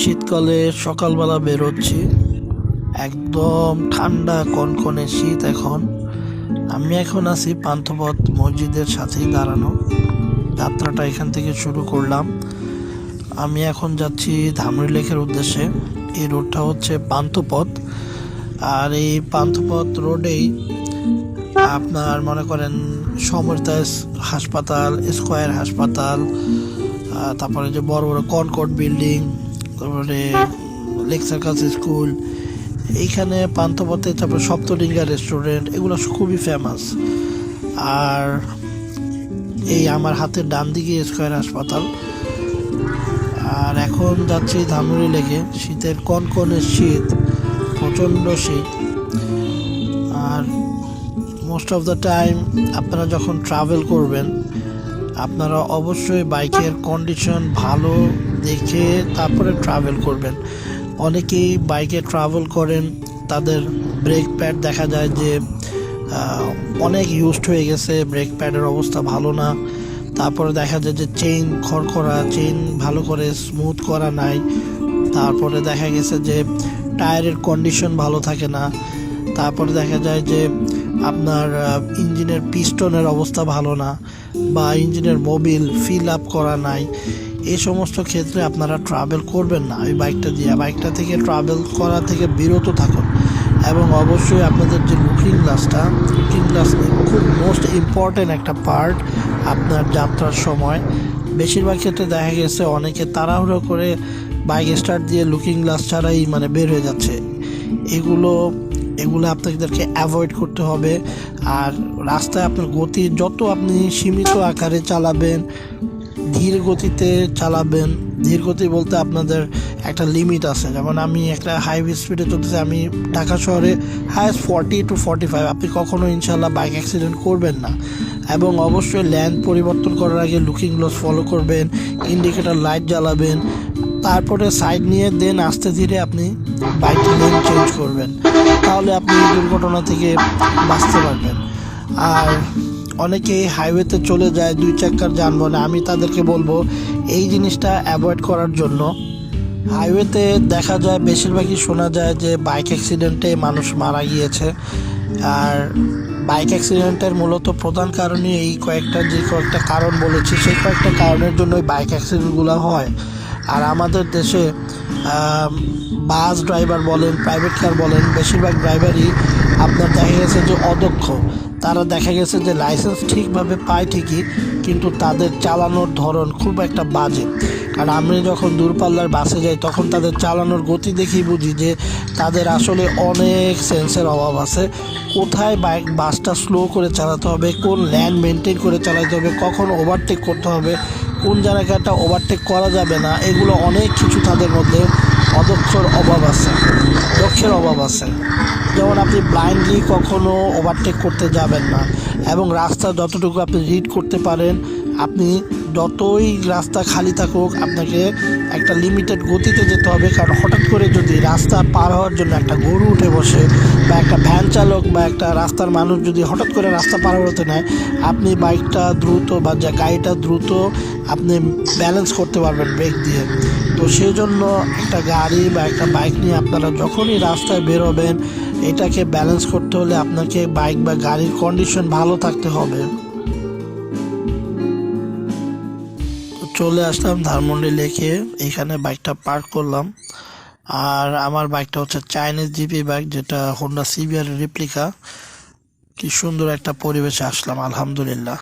শীতকালে সকালবেলা বেরোচ্ছি। একদম ঠান্ডা কনকনে শীত এখন। আমি এখন আছি পান্থপথ মসজিদের সাথেই দাঁড়ানো। যাত্রাটা এখান থেকে শুরু করলাম। আমি এখন যাচ্ছি ধামরি লেকের উদ্দেশ্যে। এই রোডটা হচ্ছে পান্থপথ। আর এই পান্থপথ রোডেই আপনার মনে করেন সমর্তা হাসপাতাল, স্কোয়ার হাসপাতাল তারপরে যে বড় বড় কনকট বিল্ডিং তারপরে লেক সার্কাস স্কুল, এইখানে পান্থপথে, তারপরে সপ্তডিঙ্গা রেস্টুরেন্ট এগুলো খুবই ফেমাস আর এই আমার হাতের ডান দিকে স্কোয়ার হাসপাতাল। আর এখন যাচ্ছি ধামুরি লেগে শীতের কন কনকনে শীত, প্রচণ্ড শীত। আর মোস্ট অফ দ্য টাইম আপনারা যখন ট্রাভেল করবেন, আপনারা অবশ্যই বাইকের কন্ডিশন ভালো দেখে তারপরে ট্রাভেল করবেন। অনেকেই বাইকে ট্রাভেল করেন, তাদের ব্রেক প্যাড দেখা যায় যে অনেক ইউজড হয়ে গেছে ব্রেক প্যাডের অবস্থা ভালো না। তারপরে দেখা যায় যে চেইন খড়খড়া চেইন ভালো করে স্মুথ করা নাই। তারপরে দেখা গেছে যে টায়ারের কন্ডিশন ভালো থাকে না। তারপরে দেখা যায় যে, আপনার ইঞ্জিনের পিস্টনের অবস্থা ভালো না, বা ইঞ্জিনের মোবিল ফিল আপ করা নাই। এই সমস্ত ক্ষেত্রে আপনারা ট্রাভেল করবেন না। ওই বাইকটা দিয়ে। বাইকটা থেকে ট্রাভেল করা থেকে বিরত থাকুন। এবং অবশ্যই আপনাদের যে লুকিং গ্লাসটা লুকিং গ্লাস খুব মোস্ট ইম্পর্ট্যান্ট একটা পার্ট আপনার যাত্রার সময়। বেশিরভাগ ক্ষেত্রে দেখা গেছে অনেকে তাড়াহুড়ো করে বাইক স্টার্ট দিয়ে লুকিং গ্লাস ছাড়াই মানে বের হয়ে যাচ্ছে। এগুলো এগুলো আপনাদেরকে অ্যাভয়েড করতে হবে। আর রাস্তায় আপনার গতি, যত আপনি সীমিত আকারে চালাবেন ধীর গতিতে চালাবেন। ধীর গতি বলতে আপনাদের একটা লিমিট আছে। যেমন আমি একটা হাই স্পিডে চলতেছি, আমি ঢাকা শহরে highest forty two forty five আপনি কখনো ইনশাল্লাহ বাইক অ্যাক্সিডেন্ট করবেন না। এবং অবশ্যই ল্যান্ড পরিবর্তন করার আগে লুকিং গ্লাস ফলো করবেন ইন্ডিকেটর লাইট জ্বালাবেন, তারপরে সাইড নিয়ে দেন আস্তে ধীরে আপনি বাইকটা লেন চেঞ্জ করবেন। তাহলে আপনি দুর্ঘটনা থেকে বাঁচতে পারবেন। আর অনেকেই হাইওয়েতে চলে যায়, দুই চাকার যানবাহনে। আমি তাদেরকে বলব, এই জিনিসটা অ্যাভয়েড করার জন্য। হাইওয়েতে দেখা যায়, বেশিরভাগই শোনা যায় যে বাইক অ্যাক্সিডেন্টে মানুষ মারা গিয়েছে। আর বাইক অ্যাক্সিডেন্টের মূলত প্রধান কারণই এই কয়েকটা, যে কয়েকটা কারণ বলেছি, সেই কয়েকটা কারণের জন্যই বাইক অ্যাক্সিডেন্টগুলো হয়। আর আমাদের দেশে বাস ড্রাইভার বলেন প্রাইভেট কার বলেন, বেশিরভাগ ড্রাইভারই আপনার দেখা গেছে যে অদক্ষ। তারা দেখা গেছে যে লাইসেন্স ঠিকভাবে পায় ঠিকই, কিন্তু তাদের চালানোর ধরন খুব একটা বাজে। কারণ আমি যখন দূরপাল্লার বাসে যাই, তখন তাদের চালানোর গতি দেখি বুঝি যে তাদের আসলে অনেক সেন্সের অভাব আছে। কোথায় বাইক বাসটা স্লো করে চালাতে হবে, কোন ল্যান্ড মেনটেন করে চালাতে হবে, কখন ওভারটেক করতে হবে, কোন জায়গাটা ওভারটেক করা যাবে না, এগুলো অনেক কিছু তাদের মধ্যে অদক্ষর অভাব আছে দক্ষের অভাব আছে। যেমন আপনি ব্লাইন্ডলি কখনো ওভারটেক করতে যাবেন না এবং রাস্তা যতটুকু আপনি রিড করতে পারেন, আপনি যতই রাস্তা খালি থাকুক, আপনাকে একটা লিমিটেড গতিতে যেতে হবে, কারণ হঠাৎ করে যদি রাস্তা পার হওয়ার জন্য একটা গরু উঠে বসে বা একটা ভ্যান চালক বা একটা রাস্তার মানুষ যদি হঠাৎ করে রাস্তা পার হতে নেয়, আপনি বাইকটা দ্রুত বা যা গাড়িটা দ্রুত আপনি ব্যালেন্স করতে পারবেন ব্রেক দিয়ে। তো সেই জন্য একটা গাড়ি বা একটা বাইক নিয়ে আপনারা যখনই রাস্তায় বেরোবেন এটাকে ব্যালেন্স করতে হলে আপনাকে বাইক বা গাড়ির কন্ডিশন ভালো থাকতে হবে। চলে আসলাম ধানমন্ডি লেকে। এখানে বাইকটা পার্ক করলাম। আর আমার বাইকটা হচ্ছে চাইনিজ জিপি বাইক যেটা হোন্ডা সিভিয়ার রিপ্লিকা কি সুন্দর একটা পরিবেশে আসলাম, আলহামদুলিল্লাহ।